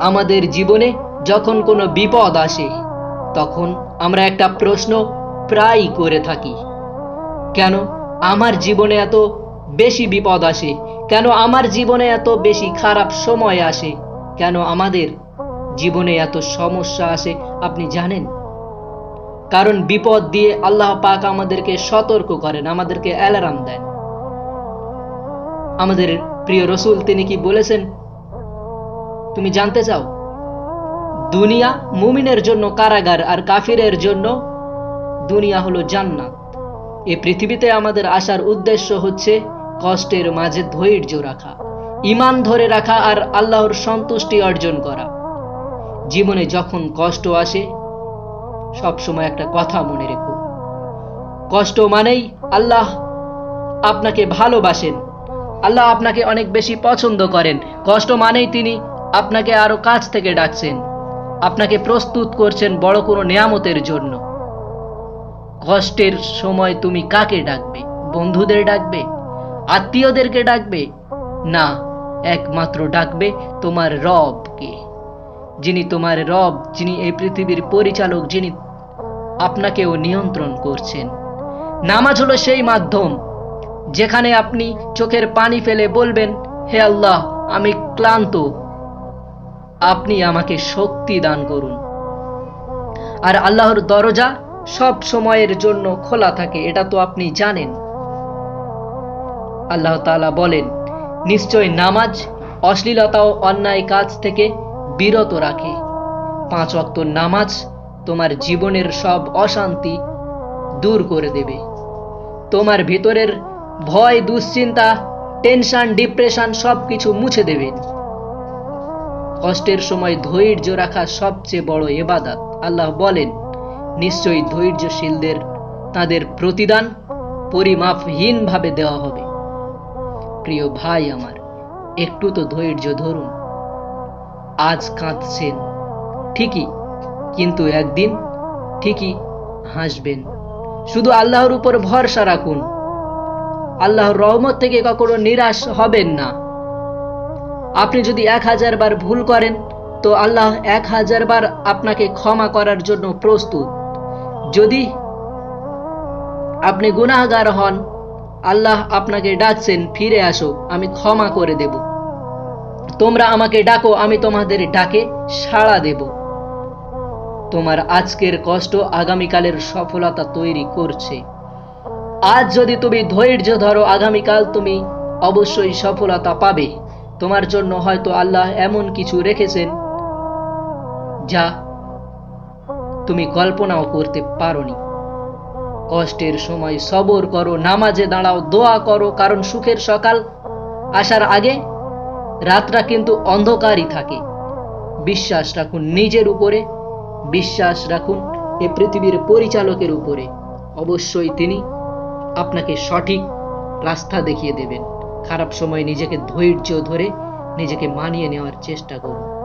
আমাদের জীবনে যখন কোনো বিপদ আসে, তখন আমরা একটা প্রশ্ন প্রায়ই করে থাকি। কেন আমার জীবনে এত বেশি বিপদ আসে? কেন আমার জীবনে এত বেশি খারাপ সময় আসে? কেন আমাদের জীবনে এত সমস্যা আসে, আপনি জানেন? কারণ বিপদ দিয়ে আল্লাহ পাক আমাদেরকে সতর্ক করেন, আমাদেরকে অ্যালার্ম দেন। আমাদের প্রিয় রসুল তিনি কি বলেছেন? তুমি জানতে চাও, দুনিয়া মুমিনের জন্য কারাগার আর কাফিরের জন্য দুনিয়া হলো জান্নাত। এ পৃথিবীতে আমাদের আসার উদ্দেশ্য হচ্ছে কষ্টের মাঝে ধৈর্য রাখা ইমান ধরে রাখা আর আল্লাহর সন্তুষ্টি অর্জন করা। জীবনে যখন কষ্ট আসে, সব সময় একটা কথা মনে রেখো। কষ্ট মানেই আল্লাহ আপনাকে ভালোবাসেন, আল্লাহ আপনাকে অনেক বেশি পছন্দ করেন। কষ্ট মানেই তিনি আপনাকে আরও কাছ থেকে ডাকছেন। আপনাকে প্রস্তুত করছেন বড় কোনো নিয়ামতের জন্য। কষ্টের সময় তুমি কাকে ডাকবে? বন্ধুদের ডাকবে? আত্মীয়দেরকে ডাকবে? না, একমাত্র ডাকবে তোমার রবকে। যিনি তোমার রব, যিনি এই পৃথিবীর পরিচালক, যিনি আপনাকেও নিয়ন্ত্রণ করছেন। নামাজ হলো সেই মাধ্যম যেখানে আপনি চোখের পানি ফেলে বলবেন, হে আল্লাহ, আমি ক্লান্ত আপনি আমাকে শক্তি দান করুন। আর আল্লাহর দরজা সব সময়ের জন্য খোলা থাকে, এটা তো আপনি জানেন। আল্লাহ তালা বলেন, নিশ্চয় নামাজ অশ্লীলতা ও অন্যায় কাজ থেকে বিরত রাখে। পাঁচ অক্ত নামাজ তোমার জীবনের সব অশান্তি দূর করে দেবে। তোমার ভিতরের ভয়, দুশ্চিন্তা, টেনশন, ডিপ্রেশন সব কিছু মুছে দেবে। কষ্টের সময় ধৈর্য রাখা সবচেয়ে বড় এবাদাত। আল্লাহ বলেন, নিশ্চয়ই ধৈর্যশীলদের তাদের প্রতিদান পরিমাপহীনভাবে দেওয়া হবে। প্রিয় ভাই আমার, একটু তো ধৈর্য ধরুন। আজ কাঁদছেন, ঠিকই, কিন্তু একদিন ঠিকই হাসবেন। শুধু আল্লাহর উপর ভরসা রাখুন। আল্লাহর রহমত থেকে কখনো নিরাশ হবেন না। আপনি যদি এক হাজার বার ভুল করেন, তো আল্লাহ এক হাজার বার আপনাকে ক্ষমা করার জন্য প্রস্তুত। যদি আপনি গুনাহগার হন, আল্লাহ আপনাকে ডাকছেন, ফিরে আসো, আমি ক্ষমা করে দেব। তোমরা আমাকে ডাকো, আমি তোমাদের ডাকে সাড়া দেব। তোমার আজকের কষ্ট আগামীকালের সফলতা তৈরি করছে। আজ যদি তুমি ধৈর্য ধরো, আগামীকাল তুমি অবশ্যই সফলতা পাবে। তোমার জন্য হয়তো আল্লাহ এমন কিছু রেখেছেন যা তুমি কল্পনাও করতে পারোনি। কষ্টের সময় সবর করো, নামাজে দাঁড়াও, দোয়া করো, কারণ সুখের সকাল আসার আগে রাতটা কিন্তু অন্ধকারই থাকে। বিশ্বাস রাখুন নিজের উপরে, বিশ্বাস রাখুন এ পৃথিবীর পরিচালকের উপরে। অবশ্যই তিনি আপনাকে সঠিক রাস্তা দেখিয়ে দেবেন। খারাপ সময়ে নিজেকে ধৈর্য ধরে নিজেকে মানিয়ে নেওয়ার চেষ্টা করুন।